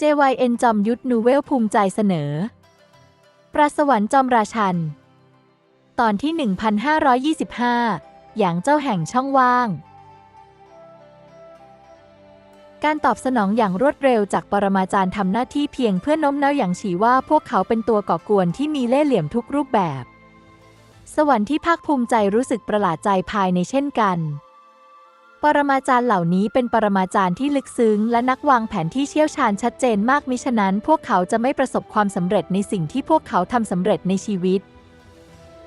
JYN จอมยุทธนูเวลภูมิใจเสนอ ประสวรรค์จอมราชัน ตอนที่ 1525 อย่างเจ้าแห่งช่องว่าง การตอบสนองอย่างรวดเร็วจากปรมาจารย์ทำหน้าที่เพียงเพื่อน้มน้าวอย่างฉีว่าพวกเขาเป็นตัวก่อกวนที่มีเล่ห์เหลี่ยมทุกรูปแบบ สวรรค์ที่ภาคภูมิใจรู้สึกประหลาดใจภายในเช่นกัน ปรมาจารย์เหล่านี้เป็นปรมาจารย์ที่ลึกซึ้ง และนักวางแผนที่เชี่ยวชาญชัดเจนมากมิฉะนั้น พวกเขาจะไม่ประสบความสำเร็จในสิ่งที่พวกเขาทำสำเร็จในชีวิต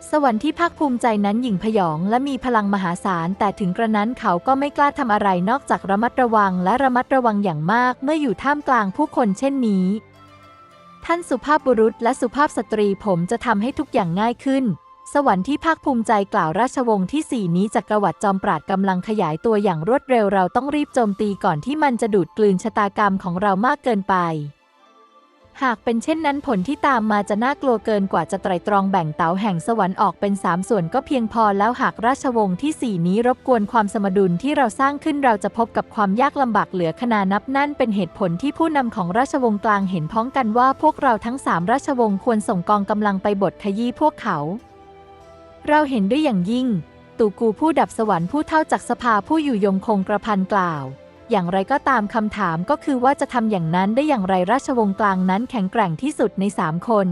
สวรรค์ที่ภาคภูมิใจนั้นหยิ่งพยองและมีพลังมหาศาล แต่ถึงกระนั้นเขาก็ไม่กล้าทำอะไรนอกจากระมัดระวังและระมัดระวังอย่างมาก เมื่ออยู่ท่ามกลางผู้คนเช่นนี้ ท่านสุภาพบุรุษและสุภาพสตรีผมจะทำให้ทุกอย่างง่ายขึ้น สวรรค์ที่ภาคภูมิใจกล่าวราชวงศ์ที่สี่นี้จักรวรรดิจอมปราดกำลังขยายตัวอย่างรวดเร็วเราต้องรีบโจมตีก่อนที่มันจะดูดกลืนชะตากรรมของเรามากเกินไป หากเป็นเช่นนั้นผลที่ตามมาจะน่ากลัวเกินกว่าจะไตรตรองแบ่งเต๋าแห่งสวรรค์ออกเป็นสามส่วนก็เพียงพอแล้วหากราชวงศ์ที่สี่นี้รบกวนความสมดุลที่เราสร้างขึ้นเราจะพบกับความยากลำบากเหลือขนานับนั่นเป็นเหตุผลที่ผู้นำของราชวงศ์กลางเห็นพ้องกันว่าพวกเราทั้งสามราชวงศ์ควรส่งกองกำลังไปบทขยี้พวกเขา เราเห็นด้วยอย่างยิ่ง ตูกูผู้ดับสวรรค์ผู้เท่าจากสภาผู้อยู่ยงคงกระพันกล่าว อย่างไรก็ตามคำถามก็คือว่าจะทำอย่างนั้นได้อย่างไรราชวงศ์กลางนั้นแข็งแกร่งที่สุดในสามคน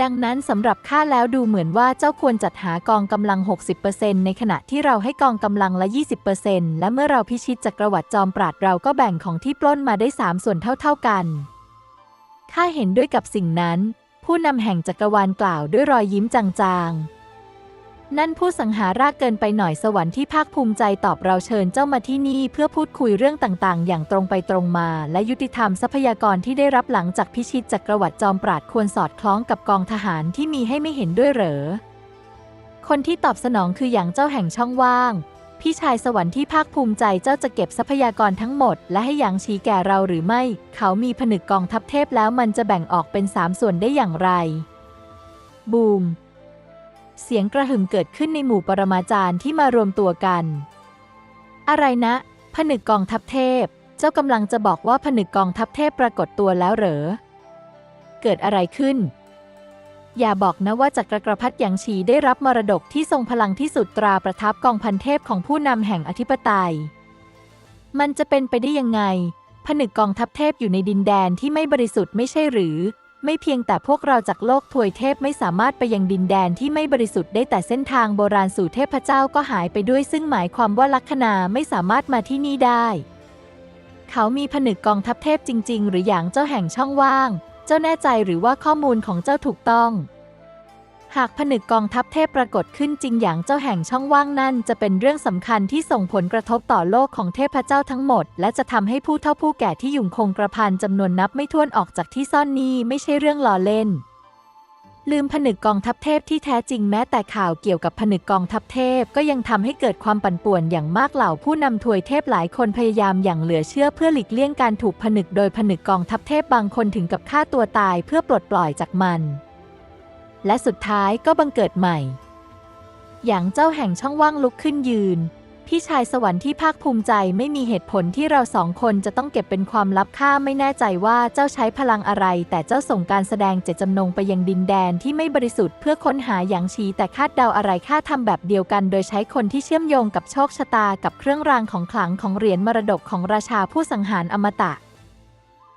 ดังนั้นสำหรับข้าแล้วดูเหมือนว่าเจ้าควรจัดหากองกำลัง 60%ในขณะที่เราให้กองกำลังละ 20%และเมื่อเราพิชิตจักรวรรดิจอมปราดเราก็แบ่งของที่ปล้นมาได้ 3 ส่วนเท่า ๆกันข้าเห็นด้วยกับสิ่งนั้น ผู้นำแห่งจักรวาลกล่าวด้วยรอยยิ้มจางๆ นั่นผู้สังหารากเกินไปหน่อยสวรรค์ที่ภาคภูมิใจตอบเราเชิญเจ้ามาที่นี่ เพื่อพูดคุยเรื่องต่างๆ อย่างตรงไปตรงมา และยุติธรรมทรัพยากรที่ได้รับหลังจากพิชิตจักรวรรดิจอมปราดควรสอดคล้องกับกองทหารที่มีให้ไม่เห็นด้วยเหรอ คนที่ตอบสนองคืออย่างเจ้าแห่งช่องว่าง พี่ชายสวรรค์ที่ภาคภูมิใจเจ้าจะเก็บทรัพยากรทั้งหมด และให้หยางชี้แก่เราหรือไม่ เขามีผนึกกองทัพเทพแล้วมันจะแบ่งออกเป็นสามส่วนได้อย่างไร บูม เสียงกระหึ่มเกิดขึ้นในหมู่ปรมาจารย์ที่มารวมตัวกัน อะไรนะ ผนึกกองทัพเทพ เจ้ากำลังจะบอกว่าผนึกกองทัพเทพปรากฏตัวแล้วเหรอ เกิดอะไรขึ้น อย่าบอกนะว่าจักรกรพัฒหยางฉีได้รับมรดกที่ทรงพลังที่สุดตราประทับกองพันเทพของผู้นำแห่งอธิปไตย มันจะเป็นไปได้ยังไง ผนึกกองทัพเทพอยู่ในดินแดนที่ไม่บริสุทธิ์ไม่ใช่หรือ ไม่เพียงแต่พวกเราจากโลกถวยเทพไม่สามารถไปยังดินแดนที่ไม่บริสุทธิ์ได้แต่เส้นทางโบราณสู่เทพเจ้าก็หายไปด้วยซึ่งหมายความว่าลัคนาไม่สามารถมาที่นี่ได้ เขามีผนึกกองทัพเทพจริง ๆ หรืออย่างเจ้าแห่งช่องว่าง เจ้าแน่ใจหรือว่าข้อมูลของเจ้าถูกต้อง หากผนึกกองทัพเทพปรากฏขึ้นจริงอย่างเจ้าแห่งช่องว่างนั่น จะเป็นเรื่องสำคัญที่ส่งผลกระทบต่อโลกของเทพเจ้าทั้งหมด และจะทำให้ผู้เฒ่าผู้แก่ที่อยู่คงกระพันจำนวนนับไม่ถ้วนออกจากที่ซ่อนนี้ไม่ใช่เรื่องล้อเล่น ลืมผนึกกองทัพเทพที่แท้จริงแม้แต่ข่าวเกี่ยวกับผนึกกองทัพเทพก็ยังทำให้เกิดความปั่นป่วนอย่างมากเหล่าผู้นำถวยเทพหลายคนพยายามอย่างเหลือเชื่อเพื่อหลีกเลี่ยงการถูกผนึกโดยผนึกกองทัพเทพบางคนถึงกับฆ่าตัวตายเพื่อปลดปล่อยจากมัน และสุดท้ายก็บังเกิดใหม่ อย่างเจ้าแห่งช่องว่างลุกขึ้นยืน พี่ชายสวรรค์ที่ภาคภูมิใจไม่มีเหตุผลที่เราสองคนจะต้องเก็บเป็นความลับข้าไม่แน่ใจว่าเจ้าใช้พลังอะไร แต่เจ้าส่งการแสดงเจตจำนงไปยังดินแดนที่ไม่บริสุทธิ์เพื่อค้นหาอย่างชีแต่คาดเดาอะไรข้าทำแบบเดียวกัน โดยใช้คนที่เชื่อมโยงกับโชคชะตากับเครื่องรางของขลังของเหรียญมรดกของราชาผู้สังหารอมตะ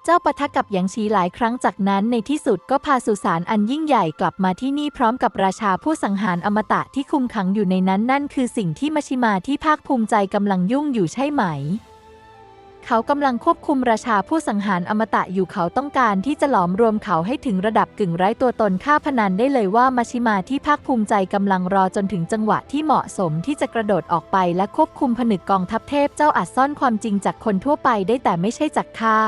เจ้าปะทะกับหยางชีหลายครั้งจากนั้นในที่สุดก็พาสุสานอันยิ่งใหญ่กลับมาที่นี่พร้อมกับราชาผู้สังหารอมตะที่คุมขังอยู่ในนั้นนั่นคือสิ่งที่มัชิมาที่ภาคภูมิใจกำลังยุ่งอยู่ใช่ไหม เขากำลังควบคุมราชาผู้สังหารอมตะอยู่เขาต้องการที่จะหลอมรวมเขาให้ถึงระดับกึ่งไร้ตัวตนค่าพนันได้เลยว่ามัชิมาที่ภาคภูมิใจกำลังรอจนถึงจังหวะที่เหมาะสมที่จะกระโดดออกไปและควบคุมผนึกกองทัพเทพเจ้าอาจซ่อนความจริงจากคนทั่วไปได้แต่ไม่ใช่จากข้า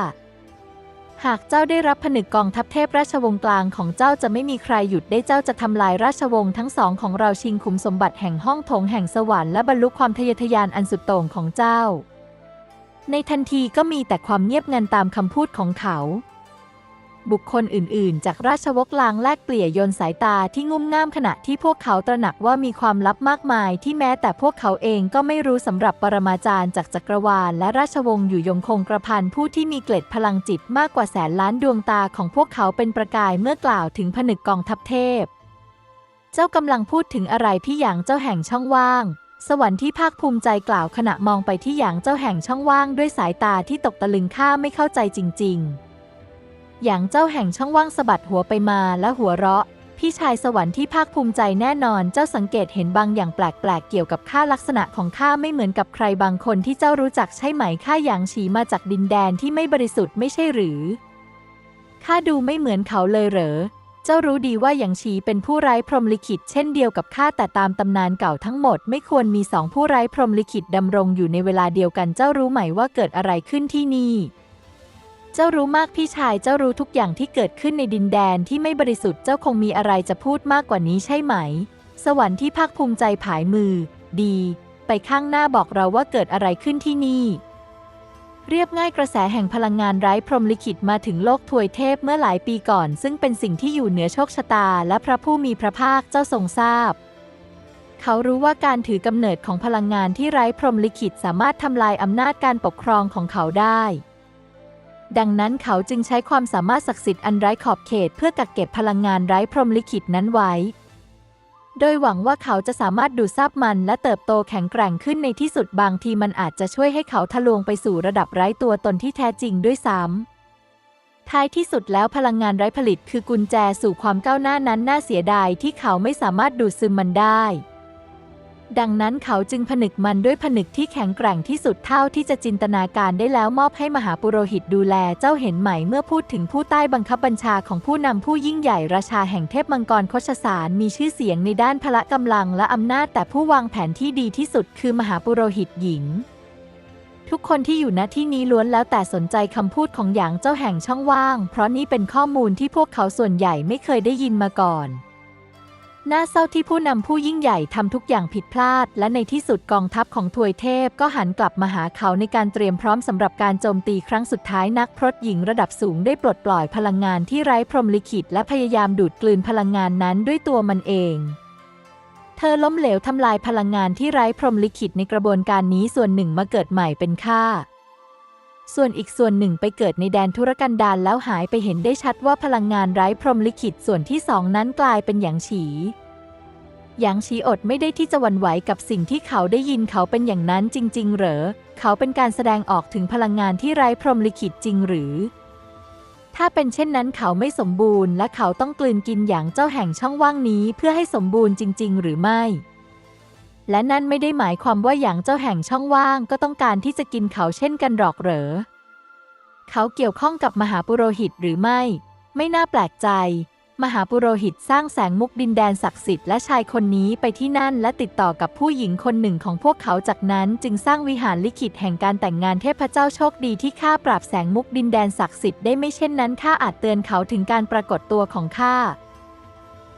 หากเจ้าได้รับผนึกกองทัพเทพราชวงศ์กลางของเจ้าจะไม่มีใครหยุดได้เจ้าจะทำลายราชวงศ์ทั้งสองของเราชิงขุมสมบัติแห่งห้องโถงแห่งสวรรค์และบรรลุความทะเยอทะยานอันสุดโต่งของเจ้า ในทันทีก็มีแต่ความเงียบงันตามคำพูดของเขา บุคคลอื่นๆ จากราชวกลางแลกเปลี่ยยนสายตาที่งุ่มง่ามขณะที่พวกเขาตระหนักว่ามีความลับมากมายที่แม้แต่พวกเขาเองก็ไม่รู้สำหรับปรมาจารย์จากจักรวาล และราชวงศ์อยู่ยงคงกระพันผู้ที่มีเกล็ดพลังจิตมากกว่าแสนล้านดวงตาของพวกเขาเป็นประกายเมื่อกล่าวถึงผนึกกองทัพเทพ เจ้ากำลังพูดถึงอะไรพี่หยางเจ้าแห่งช่องว่างสวรรค์ที่ภาคภูมิใจกล่าวขณะมองไปที่หยางเจ้าแห่งช่องว่างด้วยสายตาที่ตกตะลึงข้าไม่เข้าใจจริง ๆ หยางเจ้าแห่งช่องว่างสะบัดหัวไปมาและหัวเราะ พี่ชายสวรรค์ที่ภาคภูมิใจแน่นอนเจ้าสังเกตเห็นบางอย่างแปลกๆ เกี่ยวกับข้าลักษณะของข้าไม่เหมือนกับใครบางคนที่เจ้ารู้จักใช่ไหมข้าหยางฉีมาจากดินแดนที่ไม่บริสุทธิ์ไม่ใช่หรือข้าดูไม่เหมือนเขาเลยเหรอเจ้ารู้ดีว่าหยางฉีเป็นผู้ไร้พรหมลิขิตเช่นเดียวกับข้าแต่ตามตำนานเก่าทั้งหมดไม่ควรมีสองผู้ไร้พรหมลิขิตดำรงอยู่ในเวลาเดียวกันเจ้ารู้ไหมว่าเกิดอะไรขึ้นที่นี่ เจ้ารู้มากพี่ชาย เจ้ารู้ทุกอย่างที่เกิดขึ้นในดินแดนที่ไม่บริสุทธิ์เจ้าคงมีอะไรจะพูดมากกว่านี้ใช่ไหม สวรรค์ที่ภาคภูมิใจผายมือ ดี ไปข้างหน้าบอกเราว่าเกิดอะไรขึ้นที่นี่ เรียบง่ายกระแสแห่งพลังงานไร้พรหมลิขิตมาถึงโลกทวยเทพเมื่อหลายปีก่อน ซึ่งเป็นสิ่งที่อยู่เหนือโชคชะตา และพระผู้มีพระภาคเจ้าทรงทราบเขารู้ว่าการถือกำเนิดของพลังงานที่ไร้พรหมลิขิตสามารถทำลายอำนาจการปกครองของเขาได้ ดังนั้นเขาจึงใช้ความสามารถศักดิ์สิทธิ์อันไร้ขอบเขตเพื่อกักเก็บพลังงานไร้พรหมลิขิตนั้นไว้ โดยหวังว่าเขาจะสามารถดูดซับมันและเติบโตแข็งแกร่งขึ้นในที่สุดบางทีมันอาจจะช่วยให้เขาทะลวงไปสู่ระดับไร้ตัวตนที่แท้จริงด้วยซ้ำท้ายที่สุดแล้วพลังงานไร้ผลิตคือกุญแจสู่ความก้าวหน้านั้นน่าเสียดายที่เขาไม่สามารถดูดซึมมันได้ ดังนั้นเขาจึงผนึกมันด้วยผนึกที่แข็งแกร่งที่สุดเท่าที่จะจินตนาการได้แล้วมอบให้มหาปุโรหิตดูแลเจ้าเห็นไหมเมื่อพูดถึงผู้ใต้บังคับบัญชาของผู้นำผู้ยิ่งใหญ่ราชาแห่งเทพมังกรโคชสารมีชื่อเสียงในด้านพละกำลังและอำนาจแต่ผู้วางแผนที่ดีที่สุดคือมหาปุโรหิตหญิงทุกคนที่อยู่ณที่นี้ล้วนแล้วแต่สนใจคำพูดของหยางเจ้าแห่งช่องว่าง เพราะนี่เป็นข้อมูลที่พวกเขาส่วนใหญ่ไม่เคยได้ยินมาก่อน น่าเศร้าที่ผู้นำผู้ยิ่งใหญ่ทำทุกอย่างผิดพลาด และในที่สุดกองทัพของทวยเทพก็หันกลับมาหาเขาในการเตรียมพร้อมสำหรับการโจมตีครั้งสุดท้ายนักพรตหญิงระดับสูงได้ปลดปล่อยพลังงานที่ไร้พรหมลิขิต และพยายามดูดกลืนพลังงานนั้นด้วยตัวมันเองเธอล้มเหลวทำลายพลังงานที่ไร้พรหมลิขิตในกระบวนการนี้ส่วนหนึ่งมาเกิดใหม่เป็นค่า ส่วนอีกส่วนหนึ่งไปเกิดในแดนธุรกันดารแล้วหายไปเห็นได้ชัดว่าพลังงานไร้พรมลิขิตส่วนที่สองนั้นกลายเป็นหยางฉีหยางฉีอดไม่ได้ที่จะหวั่นไหวกับสิ่งที่เขาได้ยินเขาเป็นอย่างนั้นจริง ๆ เหรอ เขาเป็นการแสดงออกถึงพลังงานที่ไร้พรมลิขิตจริงหรือ ถ้าเป็นเช่นนั้นเขาไม่สมบูรณ์และเขาต้องกลืนกินอย่างเจ้าแห่งช่องว่างนี้เพื่อให้สมบูรณ์จริง ๆ หรือไม่ และนั่นไม่ได้หมายความว่าอย่างเจ้าแห่งช่องว่างก็ต้องการที่จะกินเขาเช่นกันหรอกเหรอ เขาเกี่ยวข้องกับมหาปุโรหิตหรือไม่ ไม่น่าแปลกใจ มหาปุโรหิตสร้างแสงมุกดินแดนศักดิ์สิทธิ์และชายคนนี้ไปที่นั่นและติดต่อกับผู้หญิงคนหนึ่งของพวกเขาจากนั้นจึงสร้างวิหารลิขิตแห่งการแต่งงานเทพเจ้าโชคดีที่ข้าปราบแสงมุกดินแดนศักดิ์สิทธิ์ได้ไม่เช่นนั้นข้าอาจเตือนเขาถึงการปรากฏตัวของข้า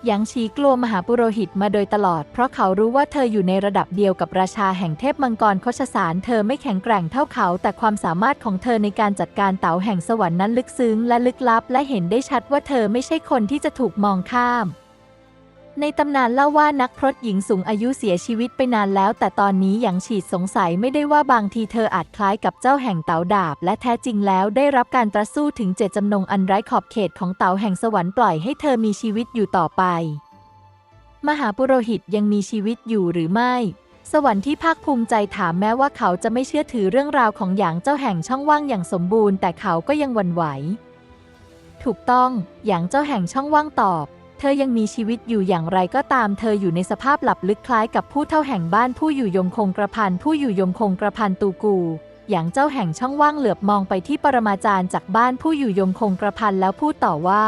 หยางชีกลัวมหาปุโรหิตมาโดยตลอด เพราะเขารู้ว่าเธออยู่ในระดับเดียวกับราชาแห่งเทพมังกรโคชสาร เธอไม่แข็งแกร่งเท่าเขา แต่ความสามารถของเธอในการจัดการเต๋าแห่งสวรรค์นั้นลึกซึ้งและลึกลับ และเห็นได้ชัดว่าเธอไม่ใช่คนที่จะถูกมองข้าม ในตำนานเล่าว่านักพรตหญิงสูงอายุเสียชีวิตไปนานแล้ว แต่ตอนนี้หยางฉีดสงสัยไม่ได้ว่าบางทีเธออาจคล้ายกับเจ้าแห่งเต๋าดาบ และแท้จริงแล้วได้รับการตรัสสู้ถึงเจตจำนงอันไร้ขอบเขตของเต๋าแห่งสวรรค์ปล่อยให้เธอมีชีวิตอยู่ต่อไป มหาปุโรหิตยังมีชีวิตอยู่หรือไม่ สวรรค์ที่ภาคภูมิใจถามแม้ว่าเขาจะไม่เชื่อถือเรื่องราวของหยางเจ้าแห่งช่องว่างอย่างสมบูรณ์ แต่เขาก็ยังหวั่นไหว ถูกต้องหยางเจ้าแห่งช่องว่างตอบ เธอยังมีชีวิตอยู่อย่างไรก็ตามเธออยู่ในสภาพหลับลึกคล้ายกับผู้เท่าแห่งบ้านผู้อยู่ยงคงกระพันผู้อยู่ยงคงกระพันตูกูหยางเจ้าแห่งช่องว่างเหลือบมองไปที่ปรมาจารย์จากบ้านผู้อยู่ยงคงกระพันแล้วพูดต่อว่า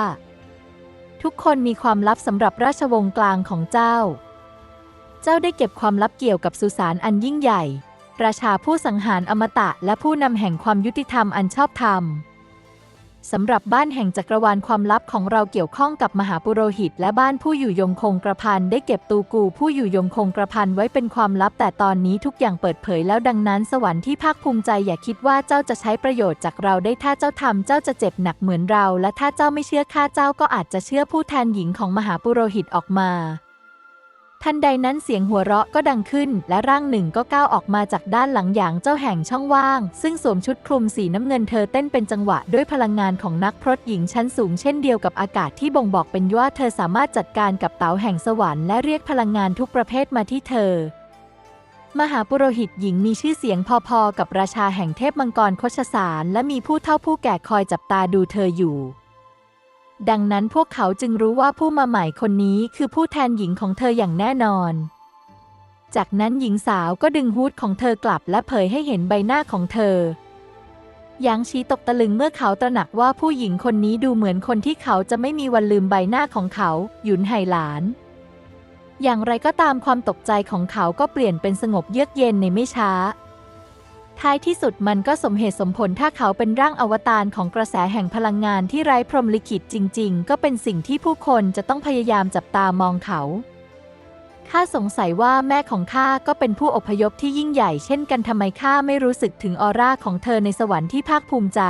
ทุกคนมีความลับสำหรับราชวงศ์กลางของเจ้า เจ้าได้เก็บความลับเกี่ยวกับสุสานอันยิ่งใหญ่ ราชาผู้สังหารอมตะและผู้นำแห่งความยุติธรรมอันชอบธรรม สำหรับบ้านแห่งจักรวาลความลับของเราเกี่ยวข้องกับมหาปุโรหิต และบ้านผู้อยู่ยงคงกระพันได้เก็บตูกูผู้อยู่ยงคงกระพันไว้เป็นความลับ แต่ตอนนี้ทุกอย่างเปิดเผยแล้วดังนั้นสวรรค์ที่ภาคภูมิใจอย่าคิดว่าเจ้าจะใช้ประโยชน์จากเราได้ถ้าเจ้าทำเจ้าจะเจ็บหนักเหมือนเรา และถ้าเจ้าไม่เชื่อข้าเจ้าก็อาจจะเชื่อผู้แทนหญิงของมหาปุโรหิตออกมา ทันใดนั้นเสียงหัวเราะก็ดังขึ้น และร่างหนึ่งก็ก้าวออกมาจากด้านหลังอย่างเจ้าแห่งช่องว่าง ซึ่งสวมชุดคลุมสีน้ำเงินเธอเต้นเป็นจังหวะด้วยพลังงานของนักพรตหญิงชั้นสูงเช่นเดียวกับอากาศที่บ่งบอกเป็นว่าเธอสามารถจัดการกับเต๋าแห่งสวรรค์และเรียกพลังงานทุกประเภทมาที่เธอมหาปุโรหิตหญิงมีชื่อเสียงพอๆ กับราชาแห่งเทพมังกรคชสาร และมีผู้เฒ่าผู้แก่คอยจับตาดูเธออยู่ ดังนั้นพวกเขาจึงรู้ว่าผู้มาใหม่คนนี้คือผู้แทนหญิงของเธออย่างแน่นอน จากนั้นหญิงสาวก็ดึงฮูดของเธอกลับและเผยให้เห็นใบหน้าของเธอ ยางชีตกตะลึงเมื่อเขาตระหนักว่าผู้หญิงคนนี้ดูเหมือนคนที่เขาจะไม่มีวันลืมใบหน้าของเขา หยุนไหหลาน อย่างไรก็ตามความตกใจของเขาก็เปลี่ยนเป็นสงบเยือกเย็นในไม่ช้า ท้ายที่สุดมันก็สมเหตุสมผลถ้าเขาเป็นร่างอวตารของกระแสแห่งพลังงานที่ไร้พรหมลิขิตจริง ๆ ก็เป็นสิ่งที่ผู้คนจะต้องพยายามจับตามองเขาข้าสงสัยว่าแม่ของข้าก็เป็นผู้อพยพที่ยิ่งใหญ่เช่นกันทำไมข้าไม่รู้สึกถึงออร่าของเธอในสวรรค์ที่ภาคภูมิใจ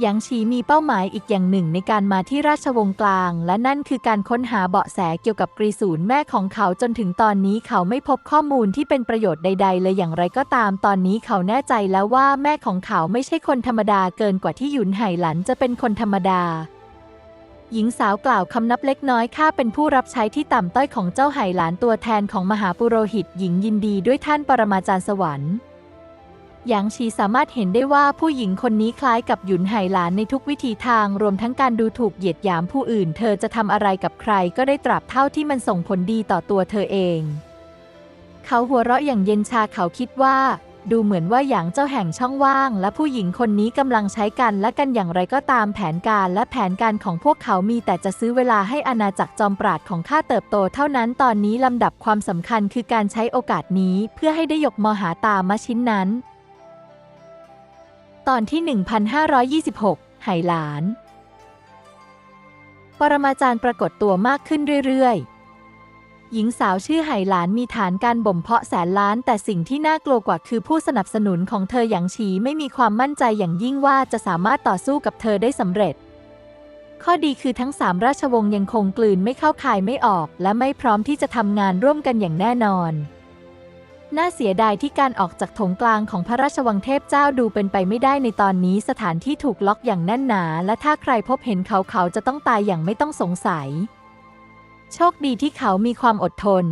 หยางชีมีเป้าหมายอีกอย่างหนึ่งในการมาที่ราชวงศ์กลาง และนั่นคือการค้นหาเบาะแสเกี่ยวกับกรีศูนแม่ของเขาจนถึงตอนนี้เขาไม่พบข้อมูลที่เป็นประโยชน์ใด ๆ เลยอย่างไรก็ตาม ตอนนี้เขาแน่ใจแล้วว่าแม่ของเขาไม่ใช่คนธรรมดาเกินกว่าที่หยุนไห่หลันจะเป็นคนธรรมดาหญิงสาวกล่าวคำนับเล็กน้อยข้าเป็นผู้รับใช้ที่ต่ำต้อยของเจ้าไห่หลานตัวแทนของมหาปุโรหิตหญิงยินดีด้วยท่านปรมาจารย์สวรรค์ หยางชีสามารถเห็นได้ว่าผู้หญิงคนนี้คล้ายกับหยุนไหหลานในทุกวิธีทาง รวมทั้งการดูถูกเหยียดหยามผู้อื่น เธอจะทำอะไรกับใครก็ได้ตราบเท่าที่มันส่งผลดีต่อตัวเธอเอง เขาหัวเราะอย่างเย็นชาเขาคิดว่า ดูเหมือนว่าหยางเจ้าแห่งช่องว่าง และผู้หญิงคนนี้กำลังใช้กันและกันอย่างไรก็ตามแผนการและแผนการของพวกเขามีแต่จะซื้อเวลาให้อาณาจักรจอมปราดของข้าเติบโตเท่านั้นตอนนี้ลำดับความสำคัญคือการใช้โอกาสนี้ เพื่อให้ได้ยกมหาตามะชิ้นนั้น ตอนที่ 1526 ไหหลาน ปรมาจารย์ปรากฏตัวมากขึ้นเรื่อยๆ หญิงสาวชื่อไหหลานมีฐานการบ่มเพาะแสนล้าน แต่สิ่งที่น่ากลัวกว่าคือผู้สนับสนุนของเธออย่างฉีไม่มีความมั่นใจอย่างยิ่งว่าจะสามารถต่อสู้กับเธอได้สำเร็จ ข้อดีคือทั้งสามราชวงศ์ยังคงกลืนไม่เข้าคายไม่ออก และไม่พร้อมที่จะทำงานร่วมกันอย่างแน่นอน น่าเสียดายที่การออกจากถงกลางของพระราชวังเทพเจ้าดูเป็นไปไม่ได้ในตอนนี้สถานที่ถูกล็อกอย่างแน่นหนา และถ้าใครพบเห็นเขาเขาจะต้องตายอย่างไม่ต้องสงสัย โชคดีที่เขามีความอดทน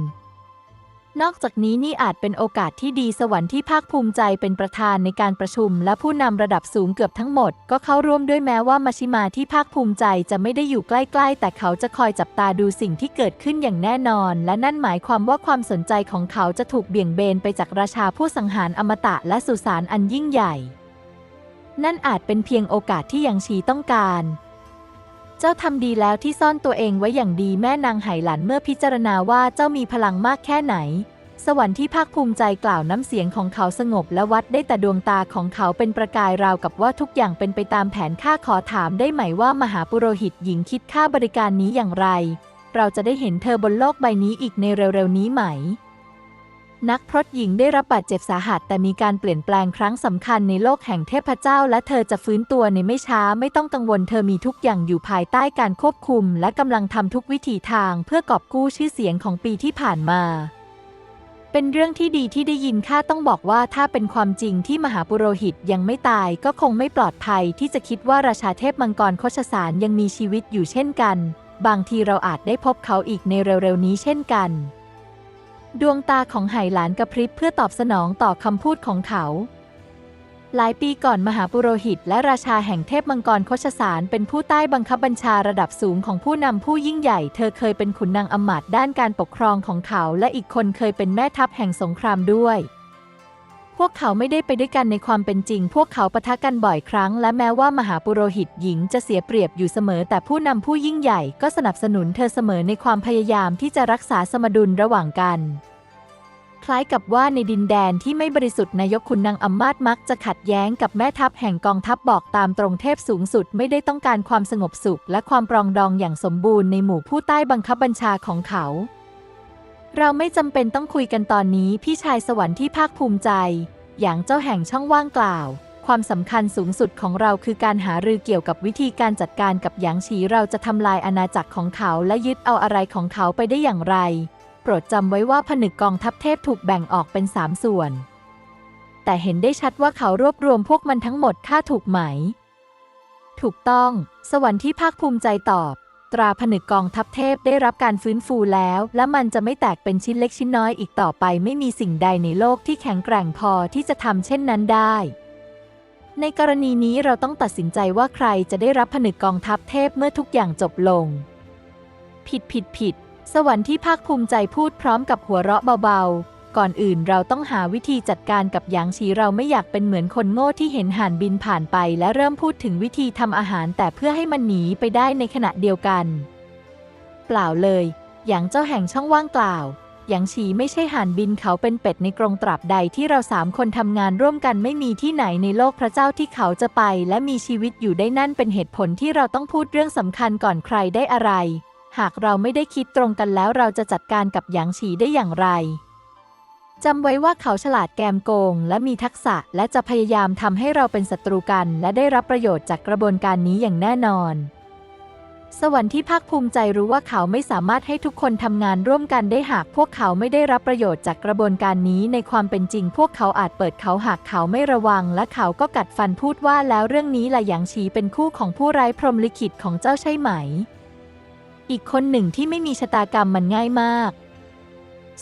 นอกจากนี้นี่อาจเป็นโอกาสที่ดีสวรรค์ที่ภาคภูมิใจเป็นประธานในการประชุม และผู้นำระดับสูงเกือบทั้งหมด ก็เข้าร่วมด้วยแม้ว่ามาชิมาที่ภาคภูมิใจจะไม่ได้อยู่ใกล้ ๆ แต่เขาจะคอยจับตาดูสิ่งที่เกิดขึ้นอย่างแน่นอน และนั่นหมายความว่าความสนใจของเขาจะถูกเบี่ยงเบนไปจากราชาผู้สังหารอมตะและสุสานอันยิ่งใหญ่ นั่นอาจเป็นเพียงโอกาสที่ยังชีต้องการ เจ้าทำดีแล้วที่ซ่อนตัวเองไว้อย่างดีแม่นางไหหลันเมื่อพิจารณาว่าเจ้ามีพลังมากแค่ไหน สวรรค์ที่ภาคภูมิใจกล่าวน้ำเสียงของเขาสงบและวัดได้แต่ดวงตาของเขาเป็นประกายราวกับว่าทุกอย่างเป็นไปตามแผนข้าขอถามได้ไหมว่ามหาปุโรหิตหญิงคิดค่าบริการนี้อย่างไร เราจะได้เห็นเธอบนโลกใบนี้อีกในเร็วๆนี้ไหม นักพรตหญิงได้รับบาดเจ็บสาหัส แต่มีการเปลี่ยนแปลงครั้งสำคัญในโลกแห่งเทพเจ้า และเธอจะฟื้นตัวในไม่ช้าไม่ต้องกังวล เธอมีทุกอย่างอยู่ภายใต้การควบคุม และกำลังทำทุกวิถีทางเพื่อกอบกู้ชื่อเสียงของปีที่ผ่านมาเป็นเรื่องที่ดีที่ได้ยินข้าต้องบอกว่าถ้าเป็นความจริงที่มหาปุโรหิตยังไม่ตายก็คงไม่ปลอดภัยที่จะคิดว่าราชาเทพมังกรโคชสารยังมีชีวิตอยู่เช่นกัน บางทีเราอาจได้พบเขาอีกในเร็วๆนี้เช่นกัน ดวงตาของไหหลานกระพริบเพื่อตอบสนองต่อคำพูดของเขา หลายปีก่อนมหาปุโรหิต และราชาแห่งเทพมังกรโคชสารเป็นผู้ใต้บังคับบัญชาระดับสูงของผู้นำผู้ยิ่งใหญ่ เธอเคยเป็นขุนนางอมาตย์ด้านการปกครองของเขา และอีกคนเคยเป็นแม่ทัพแห่งสงครามด้วย วกเขาไม่ได้ไปด้วยกันในความเป็นจริง พวกเขาปะทะกันบ่อยครั้ง และแม้ว่ามหาปุโรหิตหญิงจะเสียเปรียบอยู่เสมอ แต่ผู้นำผู้ยิ่งใหญ่ก็สนับสนุนเธอเสมอในความพยายามที่จะรักษาสมดุลระหว่างกัน คล้ายกับว่าในดินแดนที่ไม่บริสุทธิ์นายกขุนนางอำมาตมักจะขัดแย้งกับแม่ทัพแห่งกองทัพบอกตามตรงเทพสูงสุดไม่ได้ต้องการความสงบสุข และความปรองดองอย่างสมบูรณ์ในหมู่ผู้ใต้บังคับบัญชาของเขา เราไม่จำเป็นต้องคุยกันตอนนี้พี่ชายสวรรค์ที่ภาคภูมิใจ อย่างเจ้าแห่งช่องว่างกล่าว ความสำคัญสูงสุดของเราคือการหารือเกี่ยวกับวิธีการจัดการกับหยางฉีเราจะทำลายอาณาจักรของเขาและยึดเอาอะไรของเขาไปได้อย่างไร โปรดจำไว้ว่าผนึกกองทัพเทพถูกแบ่งออกเป็นสามส่วน แต่เห็นได้ชัดว่าเขารวบรวมพวกมันทั้งหมดค่าถูกไหม ถูกต้อง สวรรค์ที่ภาคภูมิใจตอบ ตราผนึกกองทัพเทพได้รับการฟื้นฟูแล้ว และมันจะไม่แตกเป็นชิ้นเล็กชิ้นน้อยอีกต่อไป ไม่มีสิ่งใดในโลกที่แข็งแกร่งพอที่จะทำเช่นนั้นได้ ในกรณีนี้เราต้องตัดสินใจว่าใครจะได้รับผนึกกองทัพเทพเมื่อทุกอย่างจบลง ผิดผิดผิด สวรรค์ที่ภาคภูมิใจพูดพร้อมกับหัวเราะเบาๆ ก่อนอื่นเราต้องหาวิธีจัดการกับหยางชีเราไม่อยากเป็นเหมือนคนโง่ที่เห็นห่านบินผ่านไป และเริ่มพูดถึงวิธีทำอาหารแต่เพื่อให้มันหนีไปได้ในขณะเดียวกัน เปล่าเลยหยางเจ้าแห่งช่องว่างกล่าวหยางชีไม่ใช่ห่านบินเขาเป็นเป็ดในกรงตราบใดที่เราสามคนทำงานร่วมกันไม่มีที่ไหนในโลกพระเจ้าที่เขาจะไป และมีชีวิตอยู่ได้นั่นเป็นเหตุผลที่เราต้องพูดเรื่องสำคัญก่อนใครได้อะไร หากเราไม่ได้คิดตรงกันแล้วเราจะจัดการกับหยางฉีได้อย่างไร จำไว้ว่าเขาฉลาดแกมโกง และมีทักษะและจะพยายามทำให้เราเป็นศัตรูกัน และได้รับประโยชน์จากกระบวนการนี้อย่างแน่นอน สวรรค์ที่ภาคภูมิใจรู้ว่าเขาไม่สามารถให้ทุกคนทำงานร่วมกันได้หากพวกเขาไม่ได้รับประโยชน์จากกระบวนการนี้ ในความเป็นจริง พวกเขาอาจเปิดเขาหากเขาไม่ระวัง และเขาก็กัดฟันพูดว่าแล้วเรื่องนี้ละหยางฉีเป็นคู่ของผู้ไร้พรหมลิขิตของเจ้าใช่ไหม อีกคนหนึ่งที่ไม่มีชะตากรรมมันง่ายมาก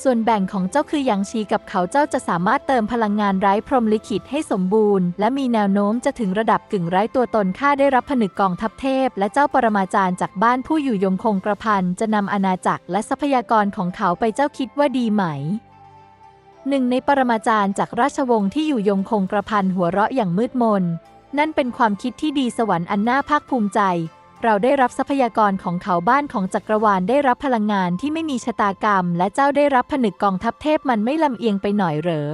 ส่วนแบ่งของเจ้าคือหยางชีกับเขาเจ้าจะสามารถเติมพลังงานไร้พรหมลิขิตให้สมบูรณ์ และมีแนวโน้มจะถึงระดับกึ่งไร้ตัวตนค่าได้รับผนึกกองทัพเทพ และเจ้าปรมาจารย์จากบ้านผู้อยู่ยงคงกระพันจะนำอาณาจักรและทรัพยากรของเขาไปเจ้าคิดว่าดีไหมหนึ่งในปรมาจารย์จากราชวงศ์ที่อยู่ยงคงกระพันหัวเราะอย่างมืดมน นั่นเป็นความคิดที่ดีสวรรค์อันน่าภาคภูมิใจ เราได้รับทรัพยากรของเขาบ้านของจักรวาลได้รับพลังงานที่ไม่มีชะตากรรม และเจ้าได้รับผนึกกองทัพเทพมันไม่ลำเอียงไปหน่อยเหรอ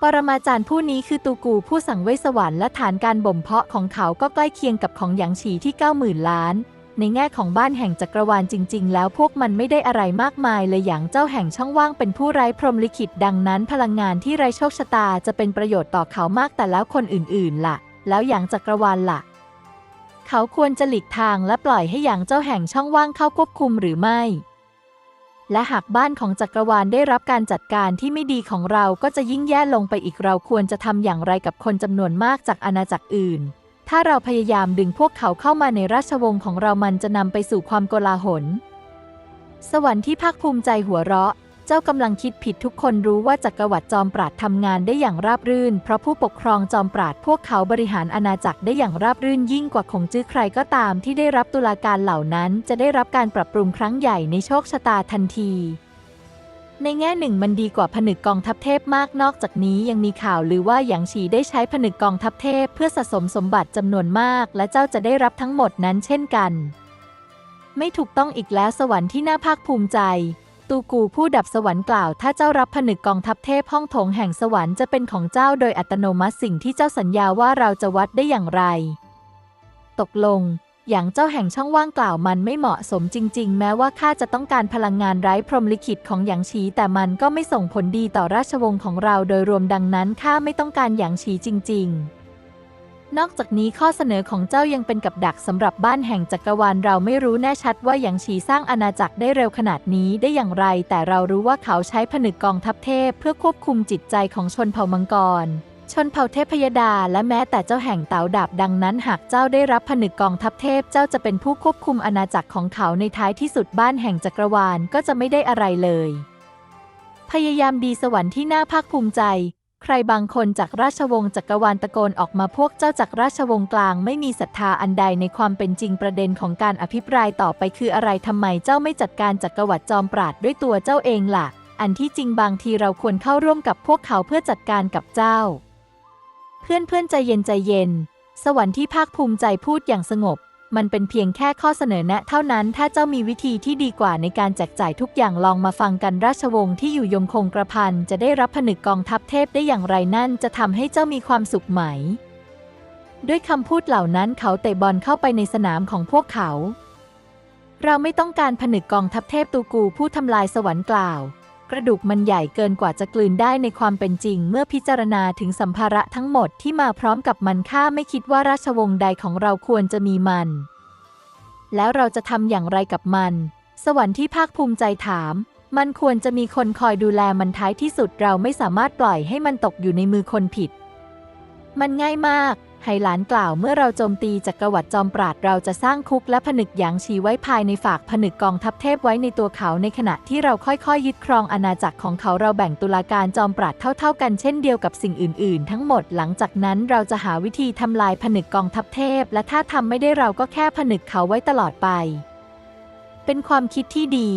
ปรมาจารย์ผู้นี้คือตูกูผู้สั่งเวสวรรค์และฐานการบ่มเพาะของเขาก็ใกล้เคียงกับของหยางฉีที่90,000ล้าน ในแง่ของบ้านแห่งจักรวาลจริง ๆ แล้วพวกมันไม่ได้อะไรมากมายเลยอย่างเจ้าแห่งช่องว่างเป็นผู้ไร้พรหมลิขิตดังนั้น พลังงานที่ไร้โชคชะตาจะเป็นประโยชน์ต่อเขามากแต่แล้วคนอื่นๆล่ะ แล้วอย่างจักรวาลล่ะ เขาควรจะหลีกทางและปล่อยให้อย่างเจ้าแห่งช่องว่างเข้าควบคุมหรือไม่ และหากบ้านของจักรวาลได้รับการจัดการที่ไม่ดีของเราก็จะยิ่งแย่ลงไปอีกเราควรจะทำอย่างไรกับคนจำนวนมากจากอาณาจักรอื่น ถ้าเราพยายามดึงพวกเขาเข้ามาในราชวงศ์ของเรามันจะนำไปสู่ความโกลาหลสวรรค์ที่ภาคภูมิใจหัวเราะ เจ้ากำลังคิดผิดทุกคนรู้ว่าจักรวรรดิจอมปราดทำงานได้อย่างราบรื่น เพราะผู้ปกครองจอมปราดพวกเขาบริหารอาณาจักรได้อย่างราบรื่นยิ่งกว่าคงจื้อใครก็ตามที่ได้รับตุลาการเหล่านั้น จะได้รับการปรับปรุงครั้งใหญ่ในโชคชะตาทันทีในแง่หนึ่งมันดีกว่าผนึกกองทัพเทพมากนอกจากนี้ยังมีข่าวลือว่าหยางฉีได้ใช้ผนึกกองทัพเทพเพื่อสะสมสมบัติจำนวนมาก และเจ้าจะได้รับทั้งหมดนั้นเช่นกัน ไม่ถูกต้องอีกแล้วสวรรค์ที่น่าภาคภูมิใจ ตูกูผู้ดับสวรรค์กล่าว ถ้าเจ้ารับผนึกกองทัพเทพห้องโถงแห่งสวรรค์จะเป็นของเจ้าโดยอัตโนมัติสิ่งที่เจ้าสัญญาว่าเราจะวัดได้อย่างไร ตกลง อย่างเจ้าแห่งช่องว่างกล่าวมันไม่เหมาะสมจริง ๆ แม้ว่าข้าจะต้องการพลังงานไร้พรหมลิขิตของหยางฉีแต่มันก็ไม่ส่งผลดีต่อราชวงศ์ของเราโดยรวมดังนั้นข้าไม่ต้องการหยางฉีจริง ๆ นอกจากนี้ข้อเสนอของเจ้ายังเป็นกับดักสำหรับบ้านแห่งจักรวาลเราไม่รู้แน่ชัดว่าหยางฉีสร้างอาณาจักรได้เร็วขนาดนี้ได้อย่างไร แต่เรารู้ว่าเขาใช้ผนึกกองทัพเทพ เพื่อควบคุมจิตใจของชนเผ่ามังกร ชนเผ่าเทพยดา และแม้แต่เจ้าแห่งเต๋าดาบดังนั้น หากเจ้าได้รับผนึกกองทัพเทพเจ้าจะเป็นผู้ควบคุมอาณาจักรของเขาในท้ายที่สุดบ้านแห่งจักรวาลก็จะไม่ได้อะไรเลย พยายามดีสวรรค์ที่น่าภาคภูมิใจ ใครบางคนจากราชวงศ์จักรวาลตะโกนออกมาพวกเจ้าจากราชวงศ์กลางไม่มีศรัทธาอันใดในความเป็นจริงประเด็นของการอภิปรายต่อไปคืออะไรทำไมเจ้าไม่จัดการจักรวรรดิจอมปราดด้วยตัวเจ้าเองล่ะ อันที่จริงบางทีเราควรเข้าร่วมกับพวกเขาเพื่อจัดการกับเจ้า เพื่อนเพื่อนใจเย็นใจเย็น สวรรค์ที่ภาคภูมิใจพูดอย่างสงบ มันเป็นเพียงแค่ข้อเสนอแนะเท่านั้น ถ้าเจ้ามีวิธีที่ดีกว่าในการแจกจ่ายทุกอย่างลองมาฟังกันราชวงศ์ที่อยู่ยงคงกระพันจะได้รับผนึกกองทัพเทพได้อย่างไรนั่นจะทำให้เจ้ามีความสุขไหม ด้วยคำพูดเหล่านั้นเขาเตะบอลเข้าไปในสนามของพวกเขา เราไม่ต้องการผนึกกองทัพเทพตูกูผู้ทำลายสวรรค์กล่าว กระดูกมันใหญ่เกินกว่าจะกลืนได้ในความเป็นจริง เมื่อพิจารณาถึงสัมภาระทั้งหมดที่มาพร้อมกับมันข้าไม่คิดว่าราชวงศ์ใดของเราควรจะมีมัน แล้วเราจะทำอย่างไรกับมัน สวรรค์ที่ภาคภูมิใจถาม มันควรจะมีคนคอยดูแลมันท้ายที่สุดเราไม่สามารถปล่อยให้มันตกอยู่ในมือคนผิด มันง่ายมาก ไหหลานกล่าวเมื่อเราโจมตีจักรวรรดิจอมปราดเราจะสร้างคุกและผนึกหยางชีไว้ภายในฝากผนึกกองทัพเทพไว้ในตัวเขาในขณะที่เราค่อยๆ ยึดครองอาณาจักรของเขาเราแบ่งตุลาการจอมปราดเท่า ๆ กันเช่นเดียวกับสิ่งอื่น ๆ ทั้งหมดหลังจากนั้นเราจะหาวิธีทำลายผนึกกองทัพเทพ และถ้าทำไม่ได้เราก็แค่ผนึกเขาไว้ตลอดไป เป็นความคิดที่ดี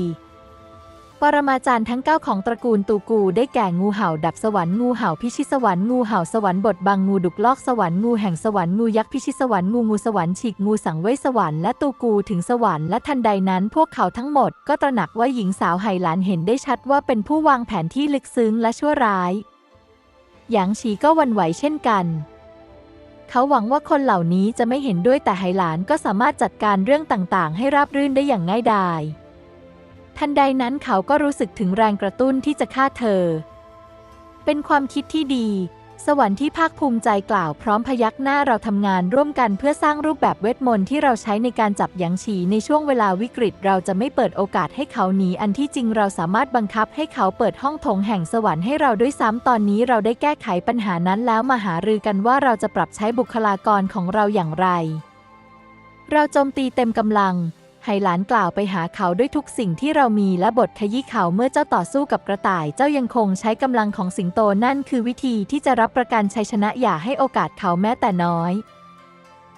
ปรมาจารย์ทั้ง 9 ของตระกูลตูกูได้แก่งูเห่าดับสวรรค์งูเห่าพิชิตสวรรค์งูเห่าสวรรค์บทบังงูดุกลอกสวรรค์งูแห่งสวรรค์งูยักษ์พิชิตสวรรค์งูงูสวรรค์ฉีกงูสังเวยสวรรค์และตูกูถึงสวรรค์และทันใดนั้นพวกเขาทั้งหมด ก็ตระหนักว่าหญิงสาวไหหลานเห็นได้ชัดว่าเป็นผู้วางแผนที่ลึกซึ้งและชั่วร้ายหยางฉีก็วันไหวเช่นกันเขาหวังว่าคนเหล่านี้จะไม่เห็นด้วยแต่ไหหลานก็สามารถจัดการเรื่องต่างๆ ให้ราบรื่นได้อย่างง่ายดาย ทันใดนั้นเขาก็รู้สึกถึงแรงกระตุ้นที่จะฆ่าเธอ เป็นความคิดที่ดี สวรรค์ที่ภาคภูมิใจกล่าวพร้อมพยักหน้าเราทำงานร่วมกันเพื่อสร้างรูปแบบเวทมนต์ที่เราใช้ในการจับหยางฉีในช่วงเวลาวิกฤต เราจะไม่เปิดโอกาสให้เขาหนีอันที่จริงเราสามารถบังคับให้เขาเปิดห้องโถงแห่งสวรรค์ให้เราด้วยซ้ำตอนนี้เราได้แก้ไขปัญหานั้นแล้วมาหารือกันว่าเราจะปรับใช้บุคลากรของเราอย่างไร เราโจมตีเต็มกำลัง ไหหลานกล่าวไปหาเขาด้วยทุกสิ่งที่เรามีและบทขยี้เขาเมื่อเจ้าต่อสู้กับกระต่าย เจ้ายังคงใช้กำลังของสิงโตนั่นคือวิธีที่จะรับประกันชัยชนะอย่าให้โอกาสเขาแม้แต่น้อย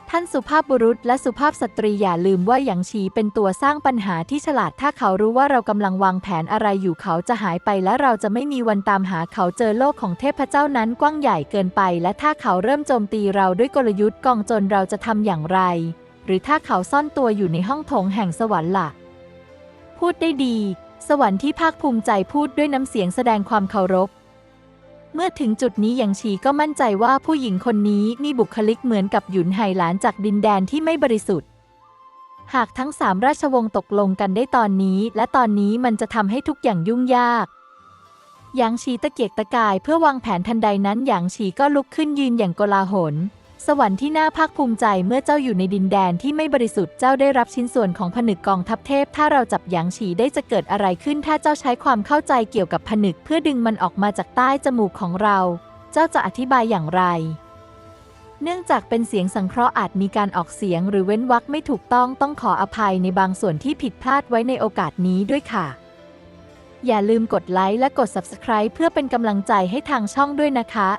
ท่านสุภาพบุรุษและสุภาพสตรีอย่าลืมว่าหยางชีเป็นตัวสร้างปัญหาที่ฉลาดถ้าเขารู้ว่าเรากำลังวางแผนอะไรอยู่เขาจะหายไปและเราจะไม่มีวันตามหาเขาเจอโลกของเทพเจ้านั้นกว้างใหญ่เกินไป และถ้าเขาเริ่มโจมตีเราด้วยกลยุทธ์กองจรเราจะทำอย่างไร หรือถ้าเขาซ่อนตัวอยู่ในห้องโถงแห่งสวรรค์ล่ะ พูดได้ดี สวรรค์ที่ภาคภูมิใจพูดด้วยน้ำเสียงแสดงความเคารพ เมื่อถึงจุดนี้หยางชีก็มั่นใจว่าผู้หญิงคนนี้มีบุคลิกเหมือนกับหยุนไหหลานจากดินแดนที่ไม่บริสุทธิ์ หากทั้งสามราชวงศ์ตกลงกันได้ตอนนี้ และตอนนี้มันจะทำให้ทุกอย่างยุ่งยากหยางชีตะเกียกตะกายเพื่อวางแผนทันใดนั้นหยางชีก็ลุกขึ้นยืนอย่างโกลาหล สวรรค์ที่น่าภาคภูมิใจเมื่อเจ้าอยู่ในดินแดนที่ไม่บริสุทธิ์เจ้าได้รับชิ้นส่วนของผนึกกองทัพเทพ ถ้าเราจับหยางฉีได้จะเกิดอะไรขึ้นถ้าเจ้าใช้ความเข้าใจเกี่ยวกับผนึก เพื่อดึงมันออกมาจากใต้จมูกของเรา เจ้าจะอธิบายอย่างไร เนื่องจากเป็นเสียงสังเคราะห์อาจมีการออกเสียงหรือเว้นวรรคไม่ถูกต้องต้องขออภัยในบางส่วนที่ผิดพลาดไว้ในโอกาสนี้ด้วยค่ะ อย่าลืมกดไลค์และกด Subscribe เพื่อเป็นกำลังใจให้ทางช่องด้วยนะคะ